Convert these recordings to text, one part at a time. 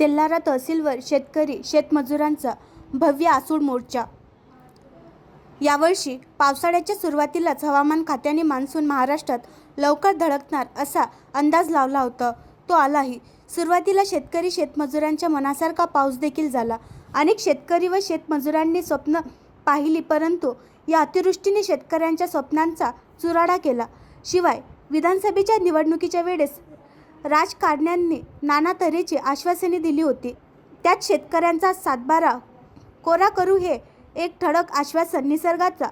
तेल्हारा तहसीलवर शेतकरी शेतमजुरांचा भव्य आसूड मोर्चा. यावर्षी पावसाळ्याच्या सुरुवातीलाच हवामान खात्याने मान्सून महाराष्ट्रात लवकर धडकणार असा अंदाज लावला होता. तो आलाही. सुरुवातीला शेतकरी शेतमजुरांच्या मनासारखा पाऊस देखील झाला. अनेक शेतकरी व शेतमजुरांनी स्वप्न पाहिली परंतु या अतिवृष्टीने शेतकऱ्यांच्या स्वप्नांचा चुराडा केला. शिवाय विधानसभेच्या निवडणुकीच्या वेळेस राजकारण्यांनी नाना तऱ्हेची आश्वासने दिली होती. त्यात शेतकऱ्यांचा सातबारा कोरा करू हे एक ठळक आश्वासन निसर्गाचा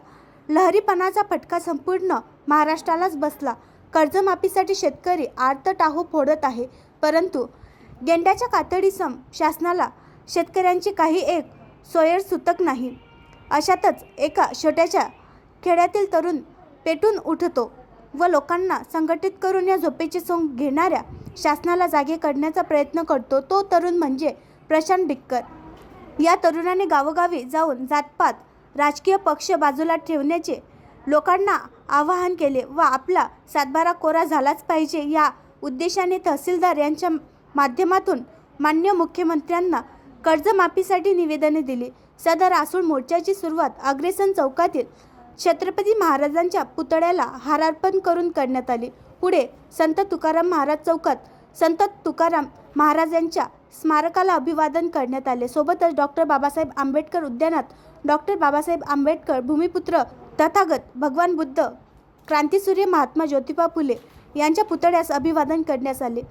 लहरीपणाचा फटका संपूर्ण महाराष्ट्रालाच बसला. कर्जमाफीसाठी शेतकरी आर्त टाहो फोडत आहे. परंतु गेंड्याच्या कातडीसम शासनाला शेतकऱ्यांची काही एक सोयर सुतक नाही. अशातच एका छोट्याच्या खेड्यातील तरुण पेटून उठतो व लोकांना संघटित करून या झोपेची सोंग घेणाऱ्या शासनाला जागे करण्याचा प्रयत्न करतो तो तरुण म्हणजे प्रशांत बिक्कर. या तरुणाने गावोगावी जाऊन जातपात राजकीय पक्ष बाजूला ठेवण्याचे लोकांना आवाहन केले व आपला सातबारा कोरा झालाच पाहिजे या उद्देशाने तहसीलदार यांच्या माध्यमातून मान्य मुख्यमंत्र्यांना कर्जमाफीसाठी निवेदने दिली. सदर आसूळ मोर्चाची सुरुवात अग्रेसन चौकातील छत्रपती महाराजांच्या पुतळ्याला हारार्पण करून करण्यात आली. पुढे संत तुकाराम महाराज चौकात संत तुकाराम महाराजांच्या स्मारकाला अभिवादन करण्यात आले. सोबतच डॉक्टर बाबासाहेब आंबेडकर उद्यानात डॉक्टर बाबासाहेब आंबेडकर भूमिपुत्र तथागत भगवान बुद्ध क्रांतीसूर्य महात्मा ज्योतिबा फुले यांच्या पुतळ्यास अभिवादन करण्यात आले.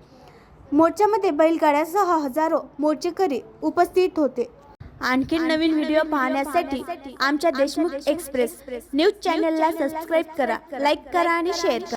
मोर्चामध्ये बैलगाड्यासह हजारो मोर्चेकरी उपस्थित होते. आणखीन नवीन व्हिडिओ पाहण्यासाठी आमच्या देशमुख एक्सप्रेस न्यूज चॅनलला सबस्क्राईब करा लाईक करा आणि शेअर करा.